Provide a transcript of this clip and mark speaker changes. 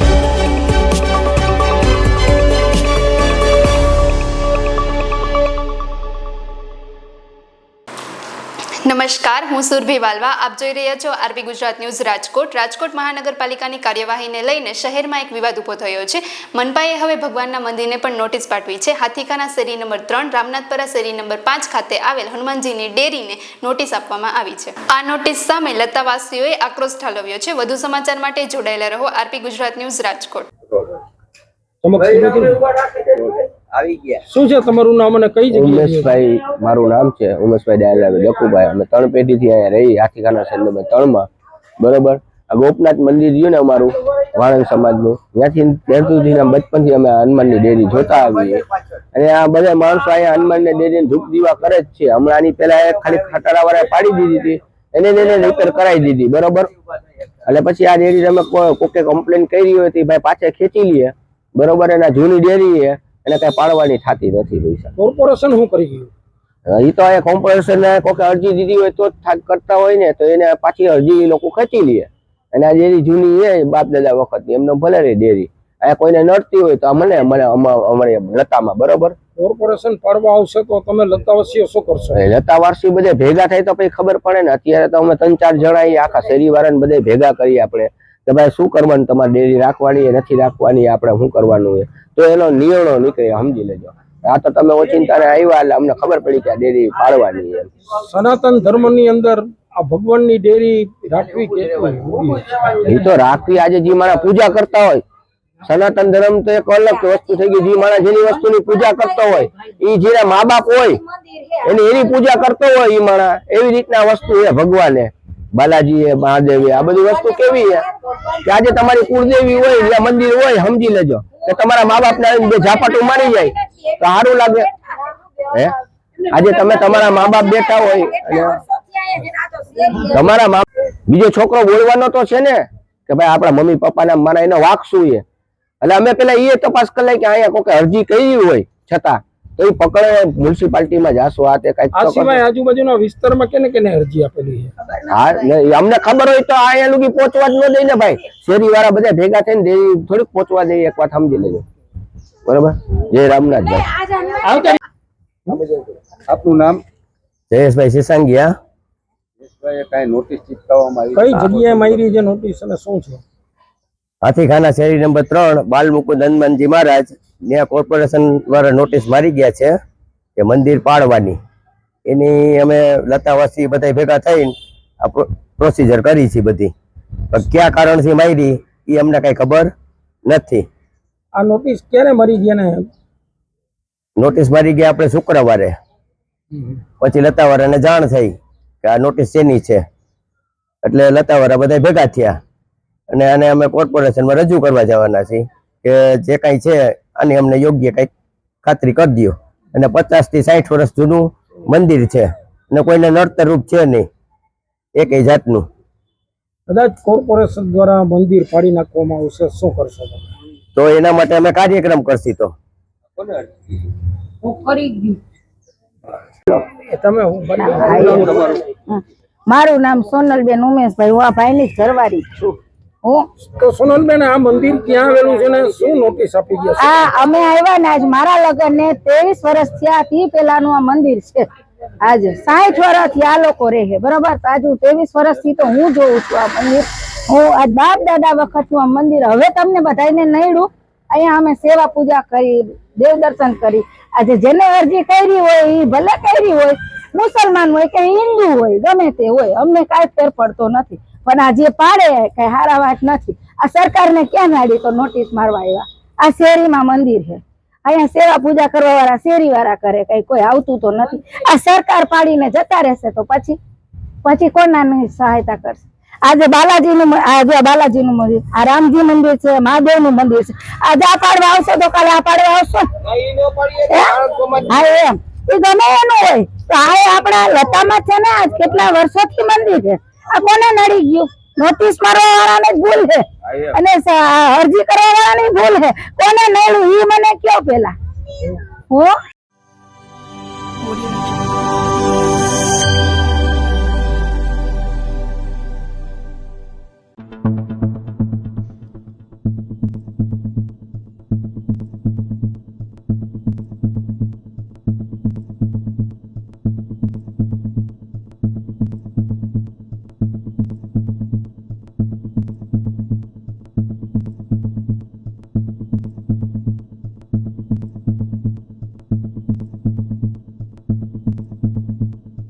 Speaker 1: Bye. નમસ્કાર હું સુરભી વાલવા. આપ જોઈ રહ્યા છો આરબી ગુજરાત ન્યૂઝ રાજકોટ. રાજકોટ મહાનગરપાલિકાની કાર્યવાહીને લઈને શહેરમાં એક વિવાદ ઊભો થયો છે. મનપાએ હવે ભગવાનના મંદિરને પણ નોટિસ પાઠવી છે. હાથીકાના શેરી નંબર ત્રણ રામનાથપરા શેરી નંબર પાંચ ખાતે આવેલ હનુમાનજીની ડેરીને નોટિસ આપવામાં આવી છે. આ નોટિસ સામે લતાવાસીઓએ આક્રોશ ઠાલવ્યો છે. વધુ સમાચાર માટે જોડાયેલા રહો આરપી ગુજરાત ન્યૂઝ રાજકોટ.
Speaker 2: આવી ગયા.
Speaker 3: શું છે તમારું નામ અને કઈ જગ્યાએ
Speaker 2: ઉમેશભાઈ મારું નામ છે ઉમેશભાઈ દયાલાભાઈ લખુભાઈ અમે ત્રણ પેઢીથી અહીંયા રહી હાથીખાના શહેર નંબર ત્રણમાં. બરોબર? આ ગોપનાથ મંદિર રહ્યું ને અમારું વાણંદ સમાજનું. ત્યાંથી ત્યાં સુધીના બચપનથી અમે હનુમાનની ડેરી જોતા આવીએ. અને આ બધા માણસો અહીંયા હનુમાનની ડેરીને ધૂપ દીવા કરે જ છે. હમણાં આની પહેલા એક ખાલી ખટારા વાળા પાડી દીધી હતી. એને એને રિપેર કરાવી દીધી બરોબર? એટલે પછી આ ડેરી તમે કો- કોકે કમ્પ્લેન કરી હોય તો ભાઈ પાછે ખેંચી લઈએ બરોબર? એના જૂની ડેરી છે. એને કઈ પાડવાની થતી નથી પૈસા
Speaker 3: કોર્પોરેશન શું કરી ગયું?
Speaker 2: એ તો અહીંયા કોર્પોરેશન કોકે અરજી દીધી હોય તો જ કરતા હોય ને તો એને પાછી અરજી એ લોકો ખેંચી લે. અને આ ડેરી જૂની છે બાપ દાદા વખતની એમને ભલે રે ડેરી. આ કોઈને નડતી હોય તો મને મને અમારે લતામાં બરોબર?
Speaker 3: કોર્પોરેશન પાડવા આવશે તો તમે લતાવાસીઓ શું કરશો?
Speaker 2: એ લતા વારસી બધે ભેગા થાય તો પછી ખબર પડે ને અત્યારે તો અમે ત્રણ ચાર જણા આખા શેરી વાળાને બધે ભેગા કરીએ આપણે. કે ભાઈ શું કરવાનું તમારે ડેરી રાખવાની નથી રાખવાની આપણે શું કરવાનું છે? તો એનો નિર્ણય નીકળે સમજી લેજો. આ તો તમે ઓચિંતાને આવ્યા એટલે અમને ખબર પડી કે આ ડેરી પાડવાની છે એમ.
Speaker 3: સનાતન ધર્મની અંદર આ ભગવાનની ડેરી રાખવી
Speaker 2: એ તો રાખવી આજે જે મારા પૂજા કરતા હોય સનાતન ધર્મ તો એક અલગ વસ્તુ થઈ ગઈ. જે માણસ જેની વસ્તુની પૂજા કરતો હોય એ જેના મા બાપ હોય એની એની પૂજા કરતો હોય એ માણસ એવી રીતના વસ્તુ એ ભગવાને. બાલાજી એ મહાદેવ આ બધી વસ્તુ કેવી છે? કે આજે તમારી કુળદેવી હોય એટલે મંદિર હોય સમજી લેજો. કે તમારા મા બાપ ને બે ઝાપટું મારી જાય. તો સારું લાગે. હે? આજે તમે તમારા મા બાપ બેઠા હોય તમારા મા બીજો છોકરો બોલવાનો તો છે ને કે ભાઈ આપણા મમ્મી પપ્પાના મારા એનો વાક શું છે? એટલે અમે પેલા એ તપાસ કરી કે અહીંયા કોઈ અરજી કરી હોય છતાં. તો એ પકડે મ્યુનિસિપાલિટીમાં જાશો આ તે કંઈક
Speaker 3: આ
Speaker 2: તો
Speaker 3: સિવાય. આજુબાજુના વિસ્તારમાં કેને કેને અરજી આપેલી છે?
Speaker 2: હા ને અમને ખબર હોય તો આ લોકો પહોંચવા જ ન દે ને ભાઈ. શેરી વાળા બધા ભેગા થઈને થોડીક પહોંચવા દે એક વાત સમજી લેજો. બરોબર? જય રામનાથ ભાઈ
Speaker 4: આપનું નામ?
Speaker 2: જયેશભાઈ સિસાંગિયા
Speaker 4: કઈ નોટિસ ચિપકાવવામાં આવી
Speaker 3: કઈ જગ્યાએ મારી છે નોટિસ અને શું છે?
Speaker 2: હાથીખાના શેરી નંબર ત્રણ બાલ મુકુદ હનુમાનજી મહારાજ. ત્યાં કોર્પોરેશન દ્વારા નોટિસ મારી ગયા છે કે મંદિર પાડવાની. એની અમે લતાવાસી બધા ભેગા થઈને આ પ્રોસિજર કરી છે બધી. પણ કયા કારણથી મારી એ અમને કઈ ખબર નથી.
Speaker 3: આ નોટિસ ક્યારે મરી ગયા ને?
Speaker 2: નોટિસ મારી ગયા આપણે શુક્રવારે. પછી લતાવાળાને જાણ થઈ કે આ નોટિસ શેની છે. એટલે લતાવાળા બધા ભેગા થયા. અને આને અમે કોર્પોરેશનમાં રજૂ કરવા જવાના છીએ કે જે કાંઈ છે આની અમને યોગ્ય કંઈક ખાતરી કરી દો અને પચાસથી સાઠ વર્ષ જૂનું મંદિર છે. અને કોઈને નડતર રૂપ છે નહીં. એક જાતનું.
Speaker 3: કદાચ કોર્પોરેશન દ્વારા મંદિર પાડી નાખવામાં આવશે શું કરશો
Speaker 2: તો એના માટે અમે કાર્યક્રમ કરશી તો.
Speaker 3: તમે
Speaker 5: મારું નામ સોનલબેન ઉમેશભાઈ હું આ ભાઈની જ ઘરવાળી છું.
Speaker 3: તો સોનલબેન આ મંદિર ક્યાં આવેલું છે ને શું નોટિસ આપી ગયા
Speaker 5: આ અમે આવ્યા ને આજ મારા લગ્ન ને ત્રેવીસ વર્ષ થયા થી પેલાનું આ મંદિર છે. આજે સાઠ વર્ષથી આ લોકો રહે બરોબર? આજુ ત્રેવીસ વર્ષથી તો હું જોઉં છું આ મંદિર. હું આજ બાપ દાદા વખતનું આ મંદિર હવે તમને બધાને નડ્યું. અહીંયા અમે સેવા પૂજા કરી દેવ દર્શન કરી. આજે જેને અરજી કરી હોય એ ભલે કરી હોય મુસલમાન હોય કે હિન્દુ હોય ગમે તે હોય અમને કાંઈ ફેર પડતો નથી. પણ આ જે પાડે કઈ હારા વાત નથી. આ સરકારને ક્યાં નાડી તો નોટિસ મારવા આવ્યા? આ શેરીમાં મંદિર છે. અહીંયા સેવા પૂજા કરવા વાળા શેરી વાળા કરે, કઈ કોઈ આવતું તો નથી. આ સરકાર પાડીને જતા રહેશે તો પછી પછી કોનાની સહાયતા કરશે? આજે બાલાજીનું આજે બાલાજીનું મંદિર, આ રામજી મંદિર છે, મહાદેવનું મંદિર છે આજે આ પાડવા આવશો તો કાલે આ પાડવા આવશો? હે? એમ. એ ગમે એનું હોય. તો આ આપણા લતામાં છે ને આજ કેટલા વર્ષોથી મંદિર છે? આ કોને નડી ગયું? નોટિસ મારવા વાળાને ભૂલ છે અને અરજી કરવા વાળાની ભૂલ છે કોને નડ્યું? ઈ મને કયો પેલા? હો?